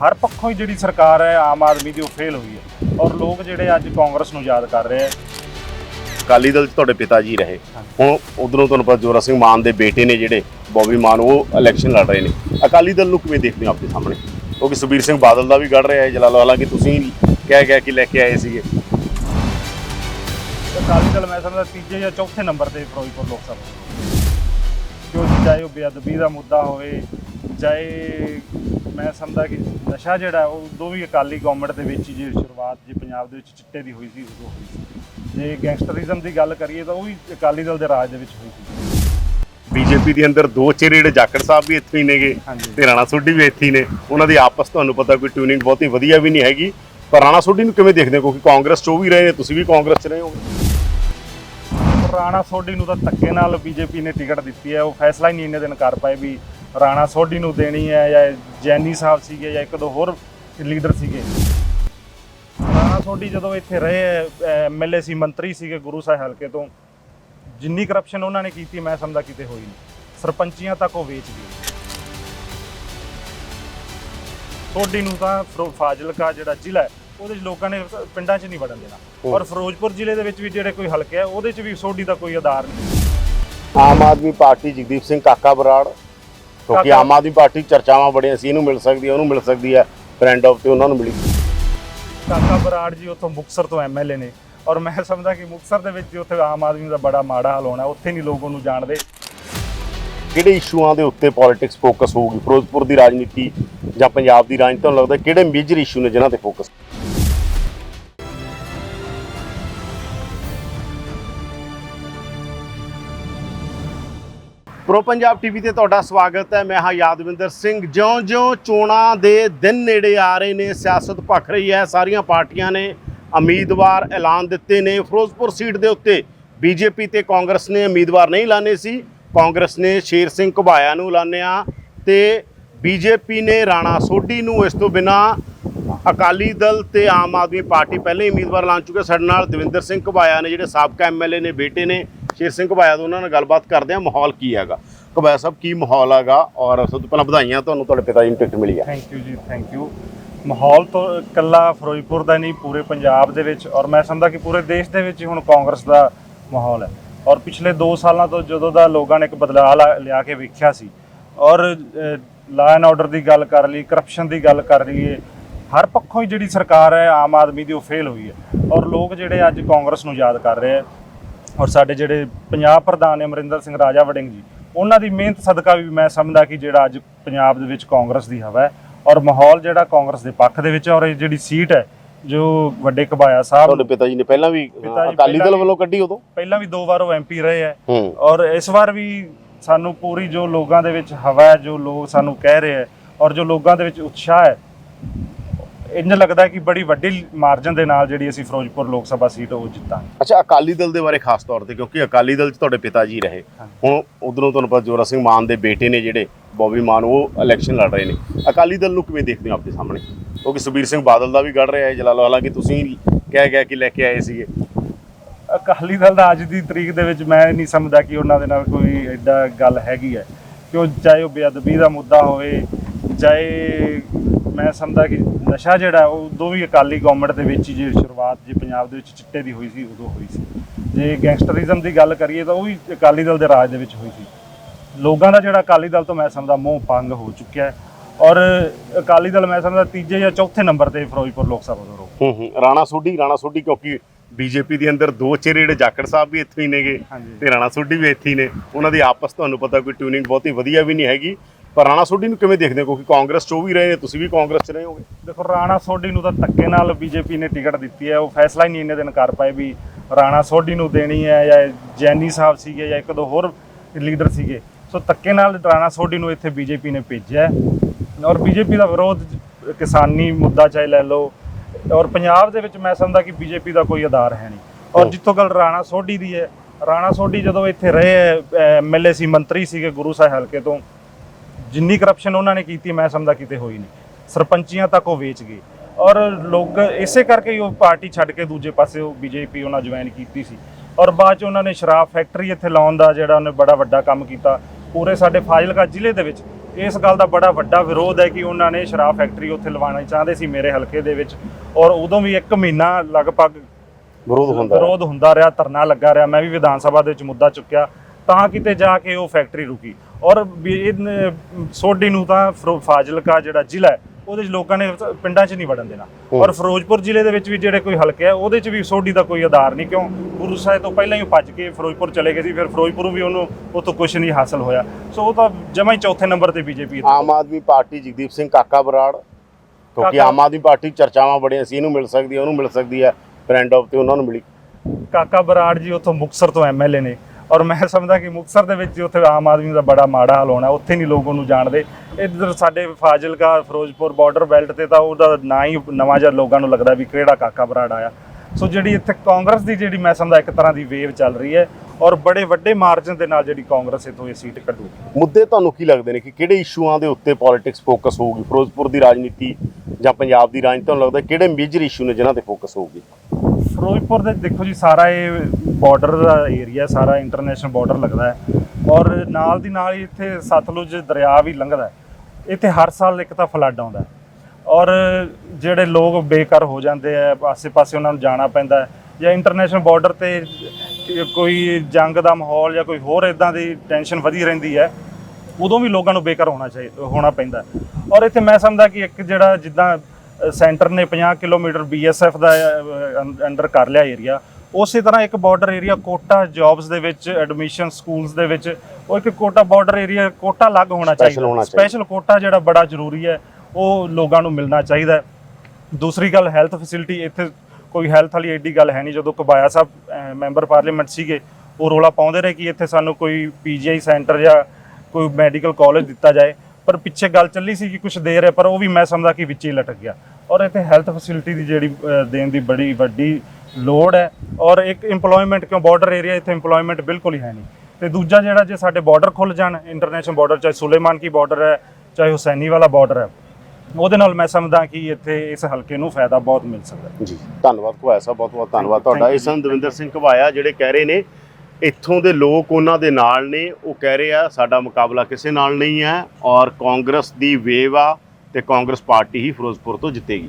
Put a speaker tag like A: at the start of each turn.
A: ਹਰ ਪੱਖੋਂ ਹੀ ਜਿਹੜੀ ਸਰਕਾਰ ਹੈ ਆਮ ਆਦਮੀ ਦੀ ਉਹ ਫੇਲ ਹੋਈ ਹੈ ਔਰ ਲੋਕ ਜਿਹੜੇ ਅੱਜ ਕਾਂਗਰਸ ਨੂੰ ਯਾਦ ਕਰ ਰਹੇ ਆ
B: ਅਕਾਲੀ ਦਲ 'ਚ ਤੁਹਾਡੇ ਪਿਤਾ ਜੀ ਰਹੇ। ਹੁਣ ਉਧਰੋਂ ਤੁਹਾਨੂੰ ਪਤਾ ਜੋਰਾ ਸਿੰਘ ਮਾਨ ਦੇ ਬੇਟੇ ਨੇ ਜਿਹੜੇ ਬੋਬੀ ਮਾਨ ਉਹ ਇਲੈਕਸ਼ਨ ਲੜ ਰਹੇ ਨੇ। ਅਕਾਲੀ ਦਲ ਨੂੰ ਕਿਵੇਂ ਦੇਖਦੇ ਹੋ ਆਪਣੇ ਸਾਹਮਣੇ? ਕਿਉਂਕਿ ਸੁਬੀਰ ਸਿੰਘ ਬਾਦਲ ਦਾ ਵੀ ਗੜ ਰਿਹਾ ਹੈ ਜਲਾਲੋ ਹਾਲਾਂਕਿ ਤੁਸੀਂ ਕਹਿ ਕਹਿ ਕੇ ਲੈ ਕੇ ਆਏ ਸੀਗੇ।
A: ਅਕਾਲੀ ਦਲ ਮੈਂ ਸਮਝਦਾ ਤੀਜੇ ਜਾਂ ਚੌਥੇ ਨੰਬਰ ਤੇ ਫਿਰੋਜ਼ਪੁਰ ਲੋਕ ਸਭਾ। ਜੋ ਚਾਹੇ ਉਹ ਬੇਅਦਬੀ ਦਾ ਮੁੱਦਾ ਹੋਵੇ ਚਾਹੇ ਮੈਂ ਸਮਝਦਾ ਕਿ ਨਸ਼ਾ ਜਿਹੜਾ ਉਹ ਉਦੋਂ ਵੀ ਅਕਾਲੀ ਗਵਰਨਮੈਂਟ ਦੇ ਵਿੱਚ ਹੀ ਜੇ ਸ਼ੁਰੂਆਤ ਜੇ ਪੰਜਾਬ ਦੇ ਵਿੱਚ ਚਿੱਟੇ ਦੀ ਹੋਈ ਸੀ ਉਦੋਂ ਹੋਈ ਸੀ। ਜੇ ਗੈਂਗਸਟਰਿਜ਼ਮ ਦੀ ਗੱਲ ਕਰੀਏ ਤਾਂ ਉਹ ਵੀ ਅਕਾਲੀ ਦਲ ਦੇ ਰਾਜ ਦੇ ਵਿੱਚ ਹੋਈ ਸੀ।
B: ਬੀਜੇਪੀ ਦੇ ਅੰਦਰ ਦੋ ਚਿਹਰੇ ਜਿਹੜੇ ਜਾਖੜ ਸਾਹਿਬ ਵੀ ਇੱਥੇ ਹੀ ਨੇਗੇ ਤੇ ਰਾਣਾ ਸੋਢੀ ਵੀ ਇੱਥੇ ਹੀ ਨੇ। ਉਹਨਾਂ ਦੀ ਆਪਸ ਤੁਹਾਨੂੰ ਪਤਾ ਕੋਈ ਟਿਊਨਿੰਗ ਬਹੁਤੀ ਵਧੀਆ ਵੀ ਨਹੀਂ ਹੈਗੀ। ਪਰ ਰਾਣਾ ਸੋਢੀ ਨੂੰ ਕਿਵੇਂ ਦੇਖਦੇ ਹੋ? ਕਿਉਂਕਿ ਕਾਂਗਰਸ 'ਚ ਉਹ ਵੀ ਰਹੇ ਨੇ ਤੁਸੀਂ ਵੀ ਕਾਂਗਰਸ 'ਚ ਰਹੇ ਹੋਗੇ
A: ਰਾਣਾ ਸੋਢੀ ਨੂੰ ਤਾਂ ਧੱਕੇ ਨਾਲ ਬੀਜੇਪੀ ਨੇ ਟਿਕਟ ਦਿੱਤੀ ਹੈ। ਉਹ ਫੈਸਲਾ ਹੀ ਨਹੀਂ ਇੰਨੇ ਦਿਨ ਕਰ ਪਾਏ ਵੀ ਰਾਣਾ ਸੋਢੀ ਨੂੰ ਦੇਣੀ ਹੈ ਜਾਂ ਜੈਨੀ ਸਾਹਿਬ ਸੀਗੇ ਜਾਂ ਇੱਕ ਦੋ ਹੋਰ ਲੀਡਰ ਸੀਗੇ। ਰਾਣਾ ਸੋਢੀ ਜਦੋਂ ਇੱਥੇ ਰਹੇ ਐਮਐਲਏ ਸੀ ਮੰਤਰੀ ਸੀਗੇ ਗੁਰੂ ਸਾਹਿਬ ਹਲਕੇ ਤੋਂ ਜਿੰਨੀ ਕਰਪਸ਼ਨ ਉਹਨਾਂ ਨੇ ਕੀਤੀ ਮੈਂ ਸਮਝਦਾ ਕਿਤੇ ਹੋਈ ਨਹੀਂ। ਸਰਪੰਚੀਆਂ ਤੱਕ ਉਹ ਵੇਚ ਗਏ ਸੋਢੀ ਨੂੰ ਤਾਂ ਫਾਜ਼ਿਲਕਾ ਜਿਹੜਾ ਜ਼ਿਲ੍ਹਾ ਹੈ ਉਹਦੇ ਲੋਕਾਂ ਨੇ ਪਿੰਡਾਂ 'ਚ ਨਹੀਂ ਵੜਨ ਦੇਣਾ। ਔਰ ਫਿਰੋਜ਼ਪੁਰ ਜ਼ਿਲ੍ਹੇ ਦੇ ਵਿੱਚ ਵੀ ਜਿਹੜੇ ਕੋਈ ਹਲਕੇ ਆ ਉਹਦੇ 'ਚ ਵੀ ਸੋਢੀ ਦਾ ਕੋਈ ਆਧਾਰ ਨਹੀਂ।
B: ਆਮ ਆਦਮੀ ਪਾਰਟੀ ਜਗਦੀਪ ਸਿੰਘ ਕਾਕਾ ਬਰਾੜ ਕਿਉਂਕਿ ਆਮ ਆਦਮੀ ਪਾਰਟੀ ਚਰਚਾਵਾਂ ਬੜੀਆਂ ਸੀ ਇਹਨੂੰ ਮਿਲ ਸਕਦੀ ਹੈ ਉਹਨੂੰ ਮਿਲ ਸਕਦੀ ਹੈ ਫਰੈਂਡ ਆਫ ਤੇ ਉਹਨਾਂ ਨੂੰ ਮਿਲੀ।
A: ਕਾਕਾ ਬਰਾੜ ਜੀ ਉੱਥੋਂ ਮੁਕਸਰ ਤੋਂ ਐਮਐਲਏ ਨੇ ਔਰ ਮੈਂ ਸਮਝਦਾ ਕਿ ਮੁਕਸਰ ਦੇ ਵਿੱਚ ਉੱਥੇ ਆਮ ਆਦਮੀ ਦਾ ਬੜਾ ਮਾੜਾ ਹਾਲ ਹੋਣਾ ਉੱਥੇ ਨਹੀਂ ਲੋਕ ਉਹਨੂੰ ਜਾਣਦੇ।
B: ਕਿਹੜੇ ਇਸ਼ੂਆਂ ਦੇ ਉੱਤੇ ਪੋਲਿਟਿਕਸ ਫੋਕਸ ਹੋਊਗੀ ਫਿਰੋਜ਼ਪੁਰ ਦੀ ਰਾਜਨੀਤੀ ਜਾਂ ਪੰਜਾਬ ਦੀ ਰਾਜਨੀਤੀ ਤੁਹਾਨੂੰ ਲੱਗਦਾ ਕਿਹੜੇ ਮੇਜਰ ਇਸ਼ੂ ਨੇ ਜਿਨ੍ਹਾਂ ਤੇ ਫੋਕਸ ਪ੍ਰੋ ਪੰਜਾਬ ਟੀਵੀ ਤੇ ਤੁਹਾਡਾ ਸਵਾਗਤ ਹੈ। ਮੈਂ ਹਾਂ ਯਾਦਵਿੰਦਰ ਸਿੰਘ। ਜਿਉਂ-ਜਿਉਂ ਚੋਣਾਂ ਦੇ ਦਿਨ ਨੇੜੇ ਆ ਰਹੇ ਨੇ, ਸਿਆਸਤ ਭਖ ਰਹੀ ਹੈ। ਸਾਰੀਆਂ ਪਾਰਟੀਆਂ ਨੇ ਉਮੀਦਵਾਰ ਐਲਾਨ ਦਿੱਤੇ ਨੇ। ਫਿਰੋਜ਼ਪੁਰ ਸੀਟ ਦੇ ਉੱਤੇ ਬੀਜੇਪੀ ਤੇ ਕਾਂਗਰਸ ਨੇ ਉਮੀਦਵਾਰ ਨਹੀਂ ਲਾਣੇ ਸੀ। ਕਾਂਗਰਸ ਨੇ ਸ਼ੇਰ ਸਿੰਘ ਘੁਬਾਇਆ ਨੂੰ ਲਾਣਿਆ ਤੇ ਬੀਜੇਪੀ ਨੇ ਰਾਣਾ ਸੋਢੀ ਨੂੰ ਇਸ ਤੋਂ ਬਿਨਾ ਅਕਾਲੀ ਦਲ ਤੇ ਆਮ ਆਦਮੀ ਪਾਰਟੀ ਪਹਿਲੇ ਹੀ ਉਮੀਦਵਾਰ ਐਲਾਨ ਚੁੱਕੇ ਸਾਡੇ ਨਾਲ ਦਵਿੰਦਰ ਸਿੰਘ ਘੁਬਾਇਆ ਨੇ, ਜਿਹੜੇ ਸਾਬਕਾ ਐਮਐਲਏ ਨੇ, ਬੇਟੇ ਨੇ, ਸ਼ੇਰ ਸਿੰਘ ਘੁਬਾਇਆ ਤੋਂ ਉਹਨਾਂ ਨਾਲ ਗੱਲਬਾਤ ਕਰਦੇ ਆ ਮਾਹੌਲ ਕੀ ਹੈਗਾ? ਘੁਬਾਇਆ ਸਾਹਿਬ, ਕੀ ਮਾਹੌਲ ਹੈਗਾ? ਔਰ ਸਭ ਤੋਂ ਪਹਿਲਾਂ ਵਧਾਈਆਂ ਤੁਹਾਨੂੰ, ਤੁਹਾਡੇ ਪਿਤਾ ਜੀ ਨੂੰ ਟਿਕਟ ਮਿਲੀ ਹੈ।
A: Thank you ji thank you ਮਾਹੌਲ ਤੋਂ ਇਕੱਲਾ ਫਿਰੋਜ਼ਪੁਰ ਦਾ ਨਹੀਂ, ਪੂਰੇ ਪੰਜਾਬ ਦੇ ਵਿੱਚ। ਔਰ ਮੈਂ ਸਮਝਦਾ ਕਿ ਪੂਰੇ ਦੇਸ਼ ਦੇ ਵਿੱਚ ਹੀ ਹੁਣ ਕਾਂਗਰਸ ਦਾ ਮਾਹੌਲ ਹੈ। ਔਰ ਪਿਛਲੇ 2 ਸਾਲਾਂ ਤੋਂ ਜਦੋਂ ਦਾ ਲੋਕਾਂ ਨੇ ਇੱਕ ਬਦਲਾਅ ਲਾ- ਲਿਆ ਕੇ ਵੇਖਿਆ ਸੀ। ਔਰ ਲਾ ਐਂਡ ਆਰਡਰ ਦੀ ਗੱਲ ਕਰ ਲਈ ਕਰਪਸ਼ਨ ਦੀ ਗੱਲ ਕਰ ਲਈਏ ਹਰ ਪੱਖੋਂ ਹੀ ਜਿਹੜੀ ਸਰਕਾਰ ਹੈ ਆਮ ਆਦਮੀ ਦੀ ਉਹ ਫੇਲ ਹੋਈ ਹੈ। ਔਰ ਲੋਕ ਜਿਹੜੇ ਅੱਜ ਕਾਂਗਰਸ ਨੂੰ ਯਾਦ ਕਰ ਰਹੇ ਆ ਔਰ ਸਾਡੇ ਜਿਹੜੇ ਪੰਜਾਬ ਪ੍ਰਧਾਨ ਨੇ ਅਮਰਿੰਦਰ ਸਿੰਘ ਰਾਜਾ ਵੜਿੰਗ ਜੀ ਉਹਨਾਂ ਦੀ ਮਿਹਨਤ ਸਦਕਾ ਵੀ ਮੈਂ ਸਮਝਦਾ ਕਿ ਜਿਹੜਾ ਅੱਜ ਪੰਜਾਬ ਦੇ ਵਿੱਚ ਕਾਂਗਰਸ ਦੀ ਹਵਾ ਹੈ ਔਰ ਮਾਹੌਲ ਜਿਹੜਾ ਕਾਂਗਰਸ ਦੇ ਪੱਖ ਦੇ ਵਿੱਚ ਔਰ ਇਹ ਜਿਹੜੀ ਸੀਟ ਹੈ ਜੋ ਵੱਡੇ ਕਬਾਇਆ ਸਾਹਿਬ
B: ਤੁਹਾਡੇ ਪਿਤਾ ਜੀ ਨੇ ਪਹਿਲਾਂ ਵੀ ਅਕਾਲੀ ਦਲ ਵੱਲੋਂ ਕੱਢੀ ਉਦੋਂ?
A: ਪਹਿਲਾਂ ਵੀ ਦੋ ਵਾਰ ਉਹ ਐਮਪੀ ਰਹੇ ਹੂੰ। ਔਰ ਇਸ ਵਾਰ ਵੀ ਸਾਨੂੰ ਪੂਰੀ ਜੋ ਲੋਕਾਂ ਦੇ ਵਿੱਚ ਹਵਾ ਹੈ ਜੋ ਲੋਕ ਸਾਨੂੰ ਕਹਿ ਰਹੇ ਹੈ ਔਰ ਜੋ ਲੋਕਾਂ ਦੇ ਵਿੱਚ ਉਤਸ਼ਾਹ ਹੈ ਇੰਜ ਲੱਗਦਾ ਕਿ ਬੜੀ ਵੱਡੀ ਮਾਰਜਨ ਦੇ ਨਾਲ ਜਿਹੜੀ ਅਸੀਂ ਫਿਰੋਜ਼ਪੁਰ ਲੋਕ ਸਭਾ ਸੀਟ ਉਹ ਜਿੱਤਾਂਗੇ।
B: ਅੱਛਾ ਅਕਾਲੀ ਦਲ ਦੇ ਬਾਰੇ ਖਾਸ ਤੌਰ ਤੇ ਕਿਉਂਕਿ ਅਕਾਲੀ ਦਲ 'ਚ ਤੁਹਾਡੇ ਪਿਤਾ ਜੀ ਰਹੇ। ਹੁਣ ਉਧਰੋਂ ਤੁਹਾਨੂੰ ਪਤਾ ਜੋਰਾ ਸਿੰਘ ਮਾਨ ਦੇ ਬੇਟੇ ਨੇ ਜਿਹੜੇ ਬੋਬੀ ਮਾਨ ਉਹ ਇਲੈਕਸ਼ਨ ਲੜ ਰਹੇ ਨੇ। ਅਕਾਲੀ ਦਲ ਨੂੰ ਕਿਵੇਂ ਦੇਖਦੇ ਹੋ ਆਪਣੇ ਸਾਹਮਣੇ? ਕਿਉਂਕਿ ਸੁਬੀਰ ਸਿੰਘ ਬਾਦਲ ਦਾ ਵੀ ਗੜ ਰਿਹਾ ਹੈ ਜਲਾਲੋ ਹਾਲਾਂਕਿ ਤੁਸੀਂ ਕਹਿ ਕਹਿ ਕੇ ਲੈ ਕੇ ਆਏ ਸੀਗੇ।
A: ਅਕਾਲੀ ਦਲ ਦਾ ਅੱਜ ਦੀ ਤਰੀਕ ਦੇ ਵਿੱਚ ਮੈਂ ਨਹੀਂ ਸਮਝਦਾ ਕਿ ਉਹਨਾਂ ਦੇ ਨਾਲ ਕੋਈ ਐਡਾ ਗੱਲ ਹੈਗੀ ਹੈ। ਕਿ ਉਹ ਚਾਹੇ ਉਹ ਬੇਅਦਬੀ ਦਾ ਮੁੱਦਾ ਹੋਵੇ ਚਾਹੇ ਮੈਂ ਸਮਝਦਾ ਕਿ ਨਸ਼ਾ ਜਿਹੜਾ ਉਹ ਉਦੋਂ ਵੀ ਅਕਾਲੀ ਗਵਰਨਮੈਂਟ ਦੇ ਵਿੱਚ ਜੇ ਸ਼ੁਰੂਆਤ ਜੇ ਪੰਜਾਬ ਦੇ ਵਿੱਚ ਚਿੱਟੇ ਦੀ ਹੋਈ ਸੀ ਉਦੋਂ ਹੋਈ ਸੀ। ਜੇ ਗੈਂਗਸਟਰਿਜ਼ਮ ਦੀ ਗੱਲ ਕਰੀਏ ਤਾਂ ਉਹ ਵੀ ਅਕਾਲੀ ਦਲ ਦੇ ਰਾਜ ਦੇ ਵਿੱਚ ਹੋਈ ਸੀ। ਲੋਕਾਂ ਦਾ ਜਿਹੜਾ ਅਕਾਲੀ ਦਲ ਤੋਂ ਮੈਂ ਸਮਝਦਾ ਮੋਹ ਭੰਗ ਹੋ ਚੁੱਕਿਆ ਹੈ। ਔਰ ਅਕਾਲੀ ਦਲ ਮੈਂ ਸਮਝਦਾ ਤੀਜੇ ਜਾਂ ਚੌਥੇ ਨੰਬਰ ਤੇ ਫਿਰੋਜ਼ਪੁਰ ਲੋਕ ਸਭਾ ਤੋਂ ਰਹੂ
B: ਹੂੰ ਹੂੰ। ਰਾਣਾ ਸੋਢੀ ਰਾਣਾ ਸੋਢੀ ਕਿਉਂਕਿ ਬੀਜੇਪੀ ਦੇ ਅੰਦਰ ਦੋ ਚਿਹਰੇ ਜਿਹੜੇ ਜਾਖੜ ਸਾਹਿਬ ਵੀ ਇੱਥੇ ਹੀ ਨੇਗੇ ਤੇ ਰਾਣਾ ਸੋਢੀ ਵੀ ਇੱਥੇ ਹੀ ਨੇ। ਉਹਨਾਂ ਦੀ ਆਪਸ ਤੁਹਾਨੂੰ ਪਤਾ ਕੋਈ ਟਿਊਨਿੰਗ ਬਹੁਤੀ ਵਧੀਆ ਵੀ ਨਹੀਂ ਹੈਗੀ। ਪਰ ਰਾਣਾ ਸੋਢੀ ਨੂੰ ਕਿਵੇਂ ਦੇਖਦੇ ਹੋ? ਕਿਉਂਕਿ ਕਾਂਗਰਸ 'ਚ ਉਹ ਵੀ ਰਹੇ ਨੇ ਤੁਸੀਂ ਵੀ ਕਾਂਗਰਸ 'ਚ ਰਹੇ ਹੋਗੇ।
A: ਦੇਖੋ ਰਾਣਾ ਸੋਢੀ ਨੂੰ ਤਾਂ ਧੱਕੇ ਨਾਲ ਬੀਜੇਪੀ ਨੇ ਟਿਕਟ ਦਿੱਤੀ ਹੈ। ਉਹ ਫੈਸਲਾ ਹੀ ਨਹੀਂ ਇੰਨੇ ਦਿਨ ਕਰ ਪਾਏ ਵੀ ਰਾਣਾ ਸੋਢੀ ਨੂੰ ਦੇਣੀ ਹੈ ਜਾਂ ਜੈਨੀ ਸਾਹਿਬ ਸੀਗੇ ਜਾਂ ਇੱਕ ਦੋ ਹੋਰ ਲੀਡਰ ਸੀਗੇ। ਸੋ ਧੱਕੇ ਨਾਲ ਰਾਣਾ ਸੋਢੀ ਨੂੰ ਇੱਥੇ ਬੀਜੇਪੀ ਨੇ ਭੇਜਿਆ। ਔਰ ਬੀਜੇਪੀ ਦਾ ਵਿਰੋਧ ਕਿਸਾਨੀ ਮੁੱਦਾ ਚਾਹੇ ਲੈ ਲਓ। ਔਰ ਪੰਜਾਬ ਦੇ ਵਿੱਚ ਮੈਂ ਸਮਝਦਾ ਕਿ ਬੀਜੇਪੀ ਦਾ ਕੋਈ ਆਧਾਰ ਹੈ ਨਹੀਂ। ਔਰ ਜਿੱਥੋਂ ਗੱਲ ਰਾਣਾ ਸੋਢੀ ਦੀ ਹੈ ਰਾਣਾ ਸੋਢੀ ਜਦੋਂ ਇੱਥੇ ਰਹੇ ਐਮਐਲਏ ਸੀ ਮੰਤਰੀ ਸੀਗੇ ਗੁਰੂ ਸਾਹਿਬ ਹਲਕੇ ਤੋਂ ਜਿੰਨੀ ਕਰਪਸ਼ਨ ਉਹਨਾਂ ਨੇ ਕੀਤੀ ਮੈਂ ਸਮਝਦਾ ਕਿਤੇ ਹੋਈ ਨਹੀਂ। ਸਰਪੰਚੀਆਂ ਤੱਕ ਉਹ ਵੇਚ ਗਏ। ਔਰ ਲੋਕ ਇਸੇ ਕਰਕੇ ਹੀ ਉਹ ਪਾਰਟੀ ਛੱਡ ਕੇ ਦੂਜੇ ਪਾਸੇ ਉਹ ਬੀਜੇਪੀ ਉਹਨਾਂ ਜੁਆਇਨ ਕੀਤੀ ਸੀ। ਔਰ ਬਾਅਦ ਚ ਉਹਨਾਂ ਨੇ ਸ਼ਰਾਬ ਫੈਕਟਰੀ ਇੱਥੇ ਲਾਉਣ ਦਾ ਜਿਹੜਾ ਉਹਨੇ ਬੜਾ ਵੱਡਾ ਕੰਮ ਕੀਤਾ ਪੂਰੇ ਸਾਡੇ ਫਾਜ਼ਿਲਕਾ ਜ਼ਿਲ੍ਹੇ ਦੇ ਵਿੱਚ। ਇਸ ਗੱਲ ਦਾ ਬੜਾ ਵੱਡਾ ਵਿਰੋਧ ਹੈ ਕਿ ਉਹਨਾਂ ਨੇ ਸ਼ਰਾਬ ਫੈਕਟਰੀ ਉੱਥੇ ਲਵਾਉਣਾ ਚਾਹੁੰਦੇ ਸੀ ਮੇਰੇ ਹਲਕੇ ਦੇ ਵਿੱਚ। ਔਰ ਉਦੋਂ ਵੀ 1 ਮਹੀਨਾ ਲਗਭਗ
B: ਵਿਰੋਧ ਹੁੰਦਾ।
A: ਵਿਰੋਧ ਹੁੰਦਾ ਰਿਹਾ ਧਰਨਾ ਲੱਗਾ ਰਿਹਾ। ਮੈਂ ਵੀ ਵਿਧਾਨ ਸਭਾ ਦੇ ਵਿੱਚ ਮੁੱਦਾ ਚੁੱਕਿਆ। ਤਾਂ ਕਿਤੇ ਜਾ ਕੇ ਉਹ ਫੈਕਟਰੀ ਰੁਕੀ। ਔਰ ਸੋਢੀ ਨੂੰ ਤਾਂ ਫਾਜ਼ਿਲਕਾ ਜਿਹੜਾ ਜ਼ਿਲ੍ਹਾ ਹੈ ਉਹਦੇ ਚ ਲੋਕਾਂ ਨੇ ਪਿੰਡਾਂ 'ਚ ਨਹੀਂ ਵੜਨ ਦੇਣਾ। ਔਰ ਫਿਰੋਜ਼ਪੁਰ ਜ਼ਿਲ੍ਹੇ ਦੇ ਵਿੱਚ ਵੀ ਜਿਹੜੇ ਕੋਈ ਹਲਕੇ ਆ ਉਹਦੇ 'ਚ ਵੀ ਸੋਢੀ ਦਾ ਕੋਈ ਆਧਾਰ ਨਹੀਂ ਕਿਉਂ? ਗੁਰੂ ਸਾਹਿਬ ਤੋਂ ਪਹਿਲਾਂ ਹੀ ਭੱਜ ਕੇ ਫਿਰੋਜ਼ਪੁਰ ਚਲੇ ਗਏ ਸੀ ਫਿਰ ਫਿਰੋਜ਼ਪੁਰ ਵੀ ਉਹਨੂੰ ਉਤੋਂ ਕੁਝ ਨਹੀਂ ਹਾਸਲ ਹੋਇਆ। ਸੋ ਉਹ ਤਾਂ ਜਮਾਂ ਹੀ ਚੌਥੇ ਨੰਬਰ ਤੇ ਬੀਜੇਪੀ
B: ਆਮ ਆਦਮੀ ਪਾਰਟੀ ਜਗਦੀਪ ਸਿੰਘ ਕਾਕਾ ਬਰਾੜ ਕਿਉਂਕਿ ਆਮ ਆਦਮੀ ਪਾਰਟੀ ਚਰਚਾਵਾਂ ਬੜੀਆਂ ਸੀ ਇਹਨੂੰ ਮਿਲ ਸਕਦੀ ਹੈ ਉਹਨੂੰ ਮਿਲ ਸਕਦੀ ਹੈ ਫਰੈਂਡ ਆਫ ਤੇ ਉਹਨਾਂ ਨੂੰ ਮਿਲੀ।
A: ਕਾਕਾ ਬਰਾੜ ਜੀ ਉੱਥੋਂ ਮੁਕਸਰ ਤੋਂ ਐਮਐਲਏ ਨੇ। ਔਰ ਮੈਂ ਸਮਝਦਾ ਕਿ ਮੁਕਸਰ ਦੇ ਵਿੱਚ ਉੱਥੇ ਆਮ ਆਦਮੀ ਦਾ ਬੜਾ ਮਾੜਾ ਹਾਲ ਹੋਣਾ, ਉੱਥੇ ਨਹੀਂ ਲੋਕ ਉਹਨੂੰ ਜਾਣਦੇ। ਇੱਧਰ ਸਾਡੇ ਫਾਜ਼ਿਲਕਾ, ਫਿਰੋਜ਼ਪੁਰ ਬਾਰਡਰ ਬੈਲਟ ਤੇ ਤਾਂ ਉਹਦਾ ਨਾ ਹੀ ਨਵਾਂ ਜਿਹਾ ਲੋਕਾਂ ਨੂੰ ਲੱਗਦਾ ਵੀ ਕਿਹੜਾ ਕਾਕਾ ਬਰਾੜ ਆਇਆ। ਸੋ ਜਿਹੜੀ ਇੱਥੇ ਕਾਂਗਰਸ ਦੀ ਜਿਹੜੀ ਮੈਂ ਸਮਝਦਾ ਇੱਕ ਤਰ੍ਹਾਂ ਦੀ ਵੇਵ ਚੱਲ ਰਹੀ ਹੈ ਔਰ ਬੜੇ ਵੱਡੇ ਮਾਰਜਨ ਦੇ ਨਾਲ ਜਿਹੜੀ ਕਾਂਗਰਸ ਇੱਥੋਂ ਇਹ ਸੀਟ ਕੱਢੂਗੀ।
B: ਮੁੱਦੇ ਤੁਹਾਨੂੰ ਕੀ ਲੱਗਦੇ ਨੇ ਕਿ ਕਿਹੜੇ ਇਸ਼ੂਆਂ ਦੇ ਉੱਤੇ ਪੋਲਿਟਿਕਸ ਫੋਕਸ ਹੋਊਗੀ? ਫਿਰੋਜ਼ਪੁਰ ਦੀ ਰਾਜਨੀਤੀ ਜਾਂ ਪੰਜਾਬ ਦੀ ਰਾਜਨੀਤੀ, ਤੁਹਾਨੂੰ ਲੱਗਦਾ ਕਿਹੜੇ ਮੇਜਰ ਇਸ਼ੂ ਨੇ ਜਿਨ੍ਹਾਂ ਤੇ ਫੋਕਸ ਹੋਊਗੀ?
A: ਫਿਰੋਜ਼ਪੁਰ ਦੇ ਦੇਖੋ ਜੀ, ਸਾਰਾ ਇਹ ਬਾਰਡਰ ਦਾ ਏਰੀਆ ਸਾਰਾ ਇੰਟਰਨੈਸ਼ਨਲ ਬਾਰਡਰ ਲੱਗਦਾ ਹੈ। ਔਰ ਨਾਲ ਦੀ ਨਾਲ ਹੀ ਇੱਥੇ ਸਤਲੁਜ ਦਰਿਆ ਵੀ ਲੰਘਦਾ ਇੱਥੇ ਹਰ ਸਾਲ ਇੱਕ ਤਾਂ ਫਲੱਡ ਆਉਂਦਾ ਔਰ ਜਿਹੜੇ ਲੋਕ ਬੇਕਾਰ ਹੋ ਜਾਂਦੇ ਆ, ਆਸੇ-ਪਾਸੇ ਉਹਨਾਂ ਨੂੰ ਜਾਣਾ ਪੈਂਦਾ ਜਾਂ ਇੰਟਰਨੈਸ਼ਨਲ ਬਾਰਡਰ ਤੇ ਕੋਈ ਜੰਗ ਦਾ ਮਾਹੌਲ ਜਾਂ ਕੋਈ ਹੋਰ ਇਦਾਂ ਦੀ ਟੈਨਸ਼ਨ ਵਧੀ ਰਹਿੰਦੀ ਹੈ, ਉਦੋਂ ਵੀ ਲੋਕਾਂ ਨੂੰ ਬੇਕਾਰ ਹੋਣਾ ਚਾਹੀਦਾ ਹੋਣਾ ਪੈਂਦਾ ਔਰ ਇੱਥੇ ਮੈਂ ਸਮਝਦਾ ਕਿ ਇੱਕ ਜਿਹੜਾ ਜਿੱਦਾਂ ਸੈਂਟਰ ਨੇ 50 ਕਿਲੋਮੀਟਰ ਬੀਐਸਐਫ ਦਾ ਅੰਡਰ ਕਰ ਲਿਆ ਏਰੀਆ। ਉਸੇ ਤਰ੍ਹਾਂ ਇੱਕ ਬਾਰਡਰ ਏਰੀਆ ਕੋਟਾ ਜੌਬਸ ਦੇ ਵਿੱਚ ਐਡਮਿਸ਼ਨ ਸਕੂਲਸ ਦੇ ਵਿੱਚ ਉਹ ਇੱਕ ਕੋਟਾ ਬਾਰਡਰ ਏਰੀਆ ਕੋਟਾ ਅਲੱਗ ਹੋਣਾ ਚਾਹੀਦਾ। ਸਪੈਸ਼ਲ ਕੋਟਾ ਜਿਹੜਾ ਬੜਾ ਜ਼ਰੂਰੀ ਹੈ ਉਹ ਲੋਕਾਂ ਨੂੰ ਮਿਲਣਾ ਚਾਹੀਦਾ ਦੂਸਰੀ ਗੱਲ ਹੈਲਥ ਫੈਸਿਲਿਟੀ ਇੱਥੇ ਕੋਈ ਹੈਲਥ ਵਾਲੀ ਐਡੀ ਗੱਲ ਹੈ ਨਹੀਂ ਜਦੋਂ ਕਬਾਇਆ ਸਾਹਿਬ ਮੈਂਬਰ ਪਾਰਲੀਮੈਂਟ ਸੀਗੇ ਉਹ ਰੋਲਾ ਪਾਉਂਦੇ ਰਹੇ ਕਿ ਇੱਥੇ ਸਾਨੂੰ ਕੋਈ ਪੀਜੀਆਈ ਸੈਂਟਰ ਜਾਂ ਕੋਈ ਮੈਡੀਕਲ ਕਾਲਜ ਦਿੱਤਾ ਜਾਏ। ਪਰ ਪਿੱਛੇ ਗੱਲ ਚੱਲੀ ਸੀ ਕਿ ਕੁਝ ਦੇਰ ਹੈ ਪਰ ਉਹ ਵੀ ਮੈਂ ਸਮਝਦਾ ਕਿ ਵਿੱਚ ਹੀ ਲਟਕ ਗਿਆ। ਔਰ ਇੱਥੇ ਹੈਲਥ ਫੈਸਿਲਿਟੀ ਦੀ ਜਿਹੜੀ ਦੇਣ ਦੀ ਬੜੀ ਵੱਡੀ ਲੋੜ ਹੈ। ਔਰ ਇੱਕ EMPLOYMENT ਕਿਉਂ ਬਾਰਡਰ ਏਰੀਆ ਇੱਥੇ EMPLOYMENT ਬਿਲਕੁਲ ਹੀ ਹੈ ਨਹੀਂ। ਤੇ ਦੂਜਾ ਜਿਹੜਾ ਜੇ ਸਾਡੇ ਬਾਰਡਰ ਖੁੱਲ ਜਾਣ ਇੰਟਰਨੈਸ਼ਨਲ ਬਾਰਡਰ ਚਾਹੇ ਸੁਲੇਮਾਨ ਕੀ ਬਾਰਡਰ ਹੈ ਚਾਹੇ ਹੁਸੈਨੀ ਵਾਲਾ ਬਾਰਡਰ ਹੈ ਉਹਦੇ ਨਾਲ ਮੈਂ ਸਮਝਦਾ ਕਿ ਇੱਥੇ ਇਸ ਹਲਕੇ ਨੂੰ ਫਾਇਦਾ ਬਹੁਤ ਮਿਲ ਸਕਦਾ
B: ਜੀ ਧੰਨਵਾਦ ਘਵਾਇਆ ਸਾਹਿਬ ਬਹੁਤ ਬਹੁਤ ਧੰਨਵਾਦ ਤੁਹਾਡਾ। ਇਹ ਸਨ ਦਵਿੰਦਰ ਸਿੰਘ ਘਵਾਇਆ ਜਿਹੜੇ ਕਹਿ ਰਹੇ ਨੇ ਇੱਥੋਂ ਦੇ ਲੋਕ ਉਹਨਾਂ ਦੇ ਨਾਲ ਨੇ। ਉਹ ਕਹਿ ਰਹੇ ਆ, ਸਾਡਾ ਮੁਕਾਬਲਾ ਕਿਸੇ ਨਾਲ ਨਹੀਂ ਹੈ ਔਰ ਕਾਂਗਰਸ ਦੀ ਵੇਵ ਆ ਤੇ ਕਾਂਗਰਸ ਪਾਰਟੀ ਹੀ ਫਿਰੋਜ਼ਪੁਰ ਤੋਂ ਜਿੱਤੇਗੀ।